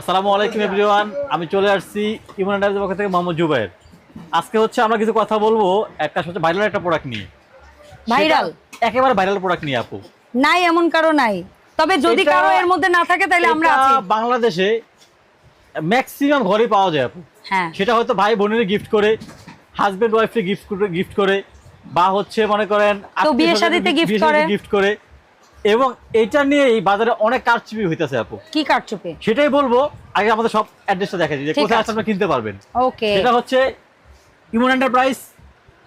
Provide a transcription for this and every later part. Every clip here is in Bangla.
আসসালামু আলাইকুম এভরিওয়ান। আমি চলে আসছি ইমরান ডাইজের পক্ষ থেকে মোহাম্মদ জুবাইর আজকে হচ্ছে আমরা কিছু কথা বলব একটা হচ্ছে ভাইরাল একটা প্রোডাক্ট নিয়ে। ভাইরাল একেবারে ভাইরাল প্রোডাক্ট নিয়ে আপু। নাই এমন কারও নাই। তবে যদি কারও এর মধ্যে না থাকে তাহলে আমরা আছি। বাংলাদেশে ম্যাক্সিমাম ঘরে পাওয়া যায় আপু। হ্যাঁ। সেটা হয়তো ভাই বোনের গিফট করে হাজবেন্ড ওয়াইফকে গিফট করে গিফট করে বা হচ্ছে মনে করেন বিয়ে শাদীতে gift করে। গিফট করে। এবং এটা নিয়ে এই বাজারে অনেক কারচুপি হইতেছে আপু। কি কাটচুপে সেটাই বলব আগে আমাদের সব অ্যাড্রেসটা দেখা দিই যে কোথায় আছে। আসলে আপনারা কিনতে পারবেন। ওকে। সেটা হচ্ছে ইমন এন্টারপ্রাইজ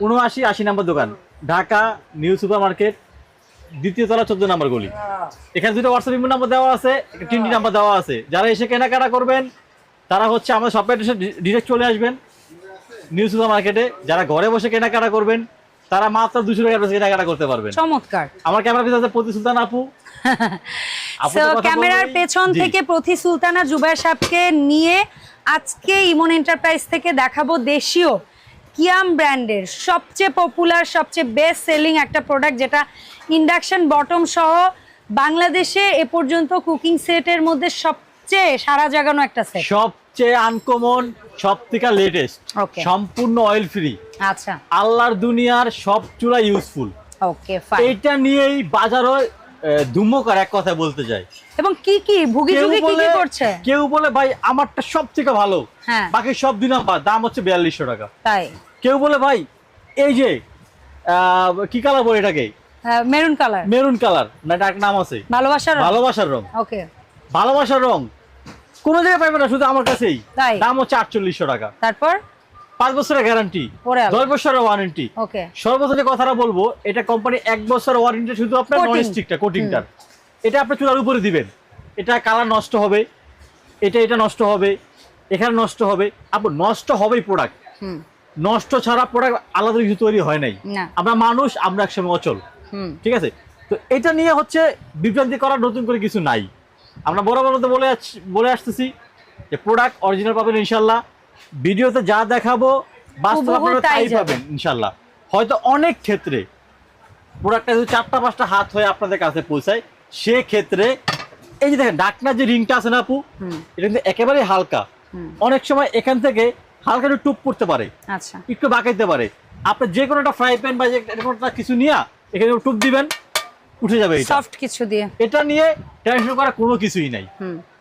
উনআশি আশি নম্বর দোকান ঢাকা নিউ সুপার মার্কেট দ্বিতীয় তলা চোদ্দ নম্বর গলি। এখানে দুটো হোয়াটসঅ্যাপ ইমো নাম্বার দেওয়া আছে একটা তিনটি নাম্বার দেওয়া আছে। যারা এসে কেনাকাটা করবেন তারা হচ্ছে আমাদের শপ অ্যাড্রেসে ডিরেক্ট চলে আসবেন। নিউ সুপার মার্কেটে যারা ঘরে বসে কেনাকাটা করবেন তারা মাত্র দুশো টাকা অ্যাড্রেসে কেনাকাটা করতে পারবেন। চমৎকার। আমার ক্যামেরা পিছনে আছে প্রতি সুলতান আপু। ক্যামেরার পেছন থেকে প্রতি সুলতানা জুবাইর সাহেবকে নিয়ে আজকে ইমন এন্টারপ্রাইজ থেকে দেখাবো দেশীয় কিয়াম ব্র্যান্ডের সবচেয়ে পপুলার সবচেয়ে বেস্ট সেলিং একটা প্রোডাক্ট যেটা ইন্ডাকশন বটম সহ বাংলাদেশে এ পর্যন্ত কুকিং সেটের মধ্যে সবচেয়ে সারা জাগানো একটা সেট সবচেয়ে আনকমন সব থেকে লেটেস্ট. সম্পূর্ণ অয়েল ফ্রি আচ্ছা। আল্লাহর দুনিয়ার সব চূড়া ইউজফুল ওকে ফাইন এইটা নিয়েই বাজারও ধুমকর এক কথা বলতে চাই এবং কি কি? ভুগি ভুগি কি কি করছে? কেউ বলে ভাই আমারটা সব থেকে ভালো। হ্যাঁ। বাকি সব দুই নাম্বার দাম হচ্ছে বিয়াল্লিশশো টাকা। তাই। কেউ বলে ভাই এই যে আহ, কি কালার বলে এটাকে? মেরুন কালার মেরুন কালার না এটা একটা নাম আছে। ভালোবাসার ভালোবাসার রং। ওকে ভালোবাসার রং। কোনো জায়গায় পাইবে না শুধু আমার কাছেই। তাই? দাম হচ্ছে আটচল্লিশশো টাকা। তারপর? পাঁচ বছরের গ্যারান্টি দশ বছরের ওয়ারেন্টি ওকে। সর্বপ্রথম যে কথাটা বলব এটা কোম্পানি এক বছর ওয়ারেন্টি শুধু আপনার। নন স্টিকটা কোটিংটার এটা আপনি চুলার উপরে দিবেন। এটা কালার নষ্ট হবে। এটা এটা নষ্ট হবে। এখানে নষ্ট হবে। আপনার নষ্ট হবেই প্রোডাক্ট হুম। নষ্ট ছাড়া প্রোডাক্ট আলাদা কিছু তৈরি হয় নাই। আমরা মানুষ আমরা একসময় অচল। হুম। ঠিক আছে? তো এটা নিয়ে হচ্ছে বিভ্রান্তি করার নতুন করে কিছু নাই। আমরা বরাবর বড় বলে বলে আসতেছি যে প্রোডাক্ট অরিজিনাল পাবেন ইনশাল্লাহ। ভিডিওতে যা দেখাবো বাস্তব আপনারা তাই পাবেন ইনশাল্লাহ। হয়তো অনেক ক্ষেত্রে প্রোডাক্টটা যদি চারটা পাঁচটা হাত হয়ে আপনাদের কাছে পৌঁছায় সেক্ষেত্রে এই যে দেখেন ডাকনার যে রিংটা আছে না আপু এটা কিন্তু একেবারেই হালকা। অনেক সময় এখান থেকে হালকা একটু টুপ পড়তে পারে। আচ্ছা। একটু বাঁকাইতে পারে। আপনি যে কোনো একটা ফ্রাই প্যান বা যে কোনো কিছু নিয়ে এখানে টুপ দিবেন। উঠে যাবে এটা। সফট কিছু দিয়ে। এটা নিয়ে টেনশন করা কোনো কিছুই নাই।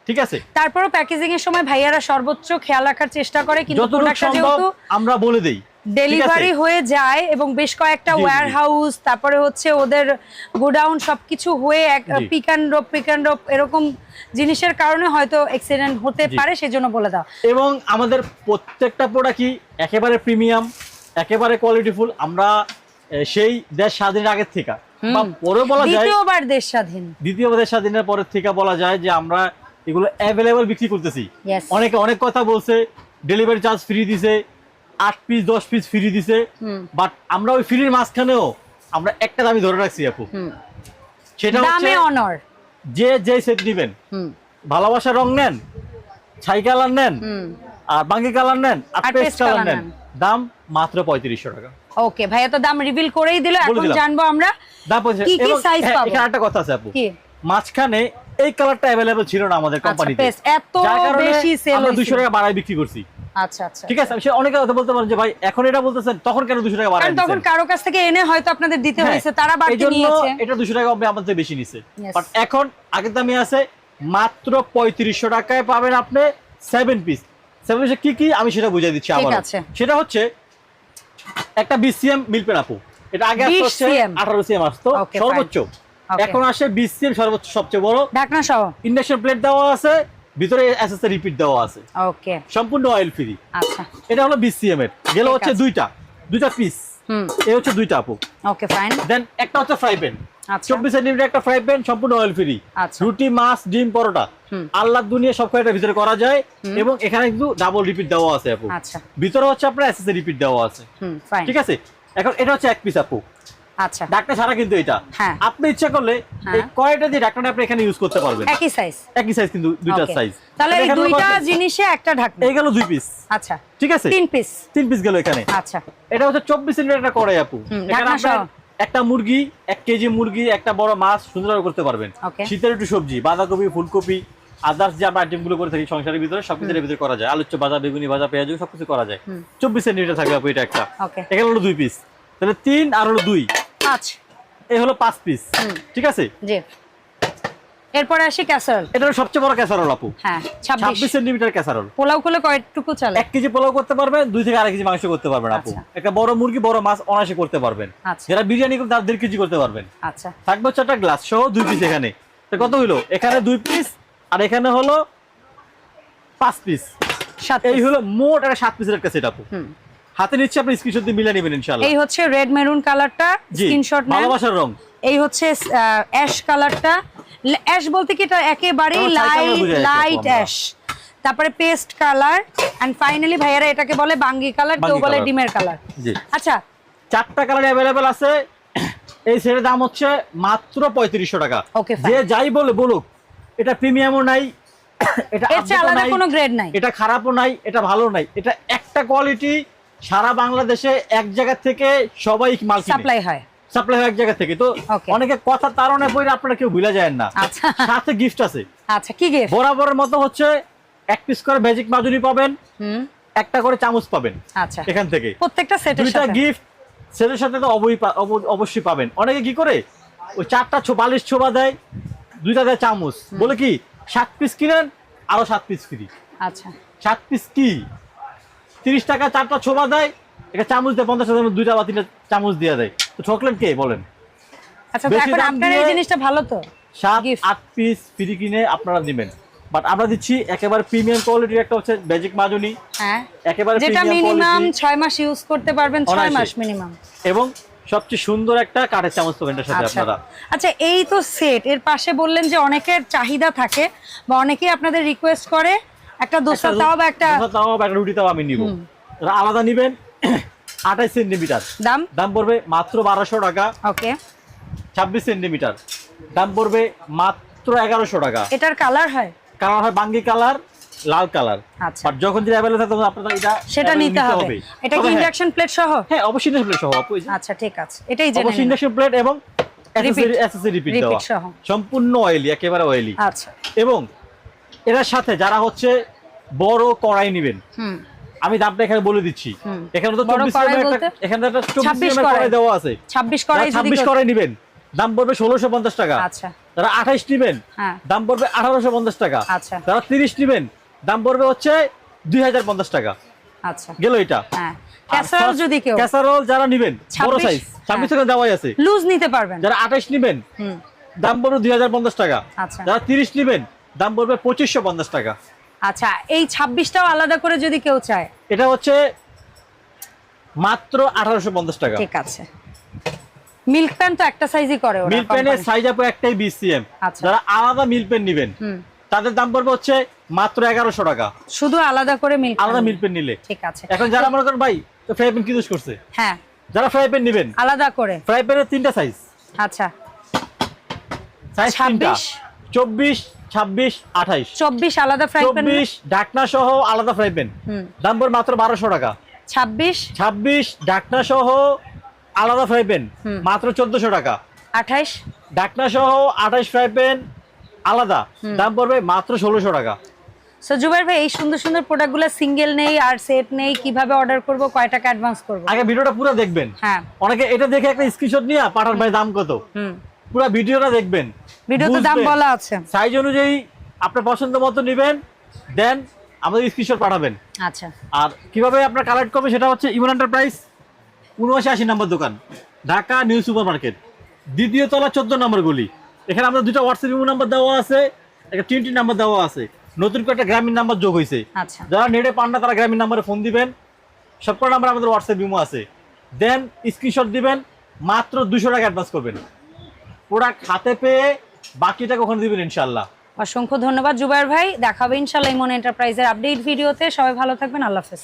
ঠিক আছে? তারপরও প্যাকেজিং এর সময় ভাইয়ারা সর্বোচ্চ খেয়াল রাখার চেষ্টা করে কিন্তু প্রোডাক্টটা যেহেতু আমরা বলে দেই ডেলিভারি হয়ে যায় এবং বেশ কয়েকটা। ওয়্যার হাউস তারপরে হচ্ছে ওদের গোডাউন সবকিছু হয়ে এক জি। Pick and drop pick and drop এরকম জিনিসের কারণে হয়তো অ্যাক্সিডেন্ট হতে। পারে সেজন্য বলে দাও। এবং আমাদের প্রত্যেকটা প্রোডাক্টই একেবারে প্রিমিয়াম একেবারে কোয়ালিটিফুল আমরা সেই দেশ স্বাধীনের আগের থেকে বা পরে বলা যায় দ্বিতীয়বার দেশ স্বাধীন দ্বিতীয় দেশ স্বাধীনের পরের থেকে বলা যায় যে আমরা এগুলো অ্যাভেলেবল বিক্রি করতেছি। অনেকে অনেক কথা বলছে ডেলিভারি চার্জ ফ্রি দিছে আট পিস দশ পিস ফ্রি দিছে বাট আমরা ওই ফ্রির মাঝখানেও আমরা একটা দামি ধরে রাখছি আপু। হুম। সেটা হচ্ছে অনর যে যে সেট দিবেন ভালোবাসার রং নেন ছাই কালার নেন আর বাঙ্গি কালার নেন আর আর পেস্ট কালার নেন। দাম মাত্র পঁয়ত্রিশশো টাকা। ওকে ভাইয়া তো দাম রিভিল করেই দিল এখন জানব আমরা কি কি size হ্যাঁ, পাবো? এখানে একটা কথা আছে আপু। কি? মাঝখানে এই কালারটা অ্যাভেলেবল ছিল না আমাদের আচ্ছা কোম্পানিতে এত বেশি সেল আমরা দুশো টাকা বাড়ায় বিক্রি করছি। আচ্ছা আচ্ছা। ঠিক আছে সে অনেকে কথা বলতে পারেন যে ভাই এখন এটা বলতেছেন তখন কেন দুশো টাকা বাড়ায় কারণ তখন কারও কাছ থেকে এনে হয়তো আপনাদের দিতে হ্যাঁ, হয়েছে তারা বাড়তি নিয়েছে। এটা দুশো টাকা আপনি আমাদের বেশি নিছে। বাট এখন আগের দামে আছে মাত্র পঁয়ত্রিশশো টাকায় পাবেন আপনি সেভেন পিস সেভেন পিসে কি কি? আমি সেটা বুঝিয়ে দিচ্ছি আবার সেটা হচ্ছে একটা বিসিএম মিলবে আপু এটা আগে 20 CM আঠারো সিএম আসতো সর্বোচ্চ। এখন আসে বিশ সিএম সর্বোচ্চ সবচেয়ে বড়। ঢাকনা সহ। ইন্ডাকশন প্লেট দেওয়া আছে ভিতরে এসএস রিপিট দেওয়া আছে। ওকে সম্পূর্ণ অয়েল ফ্রি আচ্ছা। এটা হলো বিসিএম এর। গেল হচ্ছে দুইটা। দুইটা পিস হুম। এই হচ্ছে দুইটা আপু ওকে ফাইন দেন একটা হচ্ছে ফ্রাই প্যান চব্বিশ সেন্টিমিটার একটা ফ্রাই প্যান সম্পূর্ণ অয়েল ফ্রি আচ্ছা। রুটি মাছ ডিম পরোটা। আল্লাহ দুনিয়া সব কয়টা ভিতরে করা যায় এবং এখানে কিন্তু ডাবল রিপিট দেওয়া আছে আপু। আচ্ছা। ভিতরে হচ্ছে আপনার এসএস রিপিট দেওয়া আছে। ঠিক আছে? এখন এটা হচ্ছে এক পিস আপু। আচ্ছা। ডাকটা ছাড়া কিন্তু এটা। হ্যাঁ। আপনি ইচ্ছা করলে হ্যাঁ। এই কয়টা দিয়ে ডাকটা আপনি এখানে ইউজ করতে পারবেন? একই সাইজ একই সাইজ কিন্তু দুইটা সাইজ তাহলে এই দুইটা জিনিসে একটা ঢাকনা। এই গেল দুই পিস আচ্ছা। ঠিক আছে? তিন পিস তিন পিস গেল এখানে। আচ্ছা। এটা হচ্ছে চব্বিশ সেন্টিমিটার একটা কড়াই আপু। এখানে আপনার সহ। একটা মুরগি এক কেজি মুরগি একটা বড় মাছ সুন্দরভাবে করতে পারবেন। শীতের একটু সবজি বাঁধাকপি ফুলকপি আদার্স যে আমরা আইটেমগুলো করে থাকি সংসারের ভিতরে সবকিছু এর ভিতরে করা যায়। আলুচ্চ ভাজা বেগুনি ভাজা পেঁয়াজ সবকিছু করা যায়। চব্বিশ সেন্টিমিটার থাকবে আপু এটা একটা। এখানে হলো দুই পিস তাহলে তিন আর হলো দুই। পাঁচ। এই হলো পাঁচ পিস ঠিক আছে? এরপরে আসি ক্যাসারল এটা সবচেয়ে বড় ক্যাসারোল আপু। হ্যাঁ ছাব্বিশ। ছাব্বিশ সেন্টিমিটার ক্যাসারোল পোলাও করলে কয়টুকু চলে। এক কেজি পোলাও করতে পারবেন দুই থেকে আড়াই কেজি মাংস করতে পারবেন আপু। আচ্ছা। একটা বড় মুরগি বড় মাছ অনায়াসে করতে পারবেন। আচ্ছা। যারা বিরিয়ানি করতে তারা দেড় কেজি করতে পারবেন। আচ্ছা। থাকবে হচ্ছে একটা গ্লাস সহ দুই পিস এখানে। তো কত হইল? এখানে দুই পিস আর এখানে হলো পাঁচ পিস সাত এই হলো মোট একটা সাত পিসের একটা সেট আপু হুম। হাতে নিচ্ছে আপনি স্ক্রিনশট দিয়ে মিলিয়ে নেবেন ইনশাআল্লাহ। এই হচ্ছে রেড মেরুন কালারটা স্ক্রিনশট নেন। ভালোবাসার রং। এই হচ্ছে অ্যাশ কালারটা অ্যাশ বলতে কি এটা একেবারেই লাইট লাইট অ্যাশ তারপরে পেস্ট কালার এন্ড ফাইনালি ভাইয়ারা এটাকে বলে বাঙ্গি কালার কেউ বলে ডিমের কালার জি। আচ্ছা। চারটা কালার অ্যাভেলেবেল আছে। এই সেটের দাম হচ্ছে মাত্র পঁয়ত্রিশশো টাকা. যে যাই বলে বলুক এটা প্রিমিয়ামও নাই এটা আলাদা কোনো গ্রেড নাই। এটা খারাপও নাই এটা ভালো নাই। এটা একটা কোয়ালিটি সারা বাংলাদেশে এক জায়গা থেকে সবাই মাল সাপ্লাই হয়। সাপ্লাই এক জায়গা থেকে। তো অনেকে কথা তারণে পড়ে আপনারা কেউ ভুলে যায় না। আচ্ছা। সাথে গিফট আছে। আচ্ছা কি গিফট বরাবরের মতো হচ্ছে এক পিস করে ম্যাজিক মাজুরি পাবেন হুম। একটা করে চামচ পাবেন আচ্ছা। এখান থেকে। প্রত্যেকটা সেটের দুইটা সাথে? গিফট সেটার সাথে তো অবশ্যই পাবেন। অনেকে কি করে? ওই চারটা ছো বালিশ ছোবা দেয় দুইটা দেয় চামচ। বলে কি সাত পিস কিনেন আরও সাত পিস ফ্রি আচ্ছা। সাত পিস কি? তিরিশ টাকা চারটা ছোবা দেয় একটা চামচ দেয় পঞ্চাশ টাকা দুইটা বা তিনটা চামচ দিয়ে দেয়। ঠকলেন কে বলেন? আচ্ছা এখন আপনার এই জিনিসটা ভালো তো? সাত আট পিস ফ্রি কিনে আপনারা নেবেন। বাট আমরা দিচ্ছি একেবারে প্রিমিয়াম কোয়ালিটির একটা হচ্ছে ম্যাজিক মাজুনি। হ্যাঁ। একেবারে যেটা মিনিমাম কোয়ালিটি ছয় মাস ইউজ করতে পারবেন মাস মিনিমাম এবং সবচেয়ে সুন্দর একটা কাঠের চামচ পাবেন সাথে আচ্ছা। আপনারা। আচ্ছা এই তো সেট এর পাশে বললেন যে অনেকের চাহিদা থাকে বা অনেকেই আপনাদের রিকোয়েস্ট করে একটা দোসা তাও বা একটা দোসা তাও বা একটা রুটি তাও আমি নিব। আলাদা নিবেন। আঠাইশ সেন্টিমিটার। দাম? দাম পড়বে মাত্র বারোশো টাকা। ওকে। ছাব্বিশ সেন্টিমিটার। দাম পড়বে মাত্র এগারোশো টাকা। এটার কালার হয়? কালার হয় বাঙ্গি কালার লাল কালার। আচ্ছা। বাট যখন যেটা অ্যাভেলেবল থাকে তখন আপনারা এটা সেটা নিতে হবে। এটা কি হ্যাঁ, ইন্ডাকশন প্লেট সহ? হ্যাঁ অবশ্যই ইন্ডাকশন সহ। আপু আচ্ছা ঠিক আছে। এটাই জেনে অবশ্যই। ইন্ডাকশন প্লেট এবং। সম্পূর্ণ অয়েলি একেবারে অয়েলি আচ্ছা। এবং এটার সাথে যারা হচ্ছে বড় কড়াই নেবেন হুম। আমি দামটা এখানে বলে দিচ্ছি। এখানে তো একটা এখানে একটা 26 কড়াই। দেওয়া আছে। 26 করাই ছাব্বিশ কড়াই নিবেন। দাম পড়বে ষোলোশো পঞ্চাশ টাকা। আচ্ছা। যারা আঠাইশ নিবেন। হ্যাঁ। দাম পড়বে আঠারোশো পঞ্চাশ টাকা। আচ্ছা। যারা তিরিশ নিবেন। দাম পড়বে হচ্ছে দুই হাজার পঞ্চাশ টাকা। আচ্ছা। গেল এটা। হ্যাঁ। ক্যাসারোল যদি কেউ ক্যাসারোল যারা নিবেন বড় সাইজ ছাব্বিশ হ্যাঁ। টাকা দেওয়াই আছে। লুজ নিতে পারবেন। যারা আঠাইশ নিবেন দাম পড়বে দুই হাজার পঞ্চাশ টাকা। আচ্ছা। যারা তিরিশ নিবেন দাম পড়বে পঁচিশশো পঞ্চাশ টাকা। আচ্ছা এই ছাব্বিশটাও আলাদা করে যদি কেউ চায়? এটা হচ্ছে মাত্র আঠারোশো পঞ্চাশ টাকা। ঠিক আছে। মিল্ক প্যান তো একটা সাইজই করে ওরা মিল পেনের সাইজ আপু একটাই বিসিএম আচ্ছা। যারা আলাদা মিল পেন নিবেন তাদের দাম পড়বে হচ্ছে মাত্র এগারোশো টাকা। শুধু আলাদা করে মিল্ক আলাদা মিল পেন নিলে। ঠিক আছে। এখন যারা মনে করেন ভাই ফ্রাই প্যান কি করছে? হ্যাঁ। যারা ফ্রাই প্যান নিবেন আলাদা করে। ফ্রাই প্যানের তিনটা সাইজ আচ্ছা। সাইজ তিনটা। চব্বিশ ছাব্বিশ আঠাইশ। চব্বিশ আলাদা ফ্রাই প্যান চব্বিশ ঢাকনা সহ আলাদা ফ্রাই প্যান দাম পড়বে মাত্র বারোশো টাকা। ছাব্বিশ? ছাব্বিশ ঢাকনা সহ আলাদা ফ্রাই প্যান মাত্র চোদ্দশো টাকা। আঠাইশ? ঢাকনা সহ আঠাইশ ফ্রাই প্যান আলাদা। দাম পড়বে মাত্র ষোলোশো টাকা। সো জুবাইর ভাই এই সুন্দর সুন্দর প্রোডাক্টগুলো সিঙ্গেল নেই আর সেট নেই কীভাবে অর্ডার করব কয় টাকা অ্যাডভান্স করব? আগে ভিডিওটা পুরো দেখবেন। হ্যাঁ। অনেকে এটা দেখে একটা স্ক্রিনশট নিয়ে পাঠান ভাই দাম কত। হুম। পুরো ভিডিওটা দেখবেন। ভিডিওতে দাম বলা আছে। সাইজ অনুযায়ী আপনার পছন্দ মতো নেবেন দেন আমাদের স্ক্রিনশট পাঠাবেন। আচ্ছা। আর কীভাবে আপনার কালেক্ট করবে সেটা হচ্ছে ইমন এন্টারপ্রাইজ উনআশি আশি নম্বর দোকান ঢাকা নিউ সুপার মার্কেট দ্বিতীয় তলা চোদ্দ নম্বর গলি। এখানে আমাদের দুটো হোয়াটসঅ্যাপ ইমো নাম্বার দেওয়া আছে একটা টিনটি নাম্বার দেওয়া আছে। নতুন করে একটা গ্রামীণ নাম্বার যোগ হয়েছে। আচ্ছা। যারা নেটে পান না তারা গ্রামীণ নাম্বারে ফোন দিবেন। সবকটা নাম্বার আমাদের হোয়াটসঅ্যাপ ইমো আছে। দেন স্ক্রিনশট দিবেন মাত্র দুশো টাকা অ্যাডভান্স করবেন। প্রোডাক্ট হাতে পেয়ে বাকিটাকে ওখানে দিবেন ইনশাল্লাহ অসংখ্য ধন্যবাদ জুবাইর ভাই। দেখাবে ইনশাল্লাহ ইমন এন্টারপ্রাইজের আপডেট ভিডিওতে। সবাই ভালো থাকবেন, আল্লাহ হাফেজ।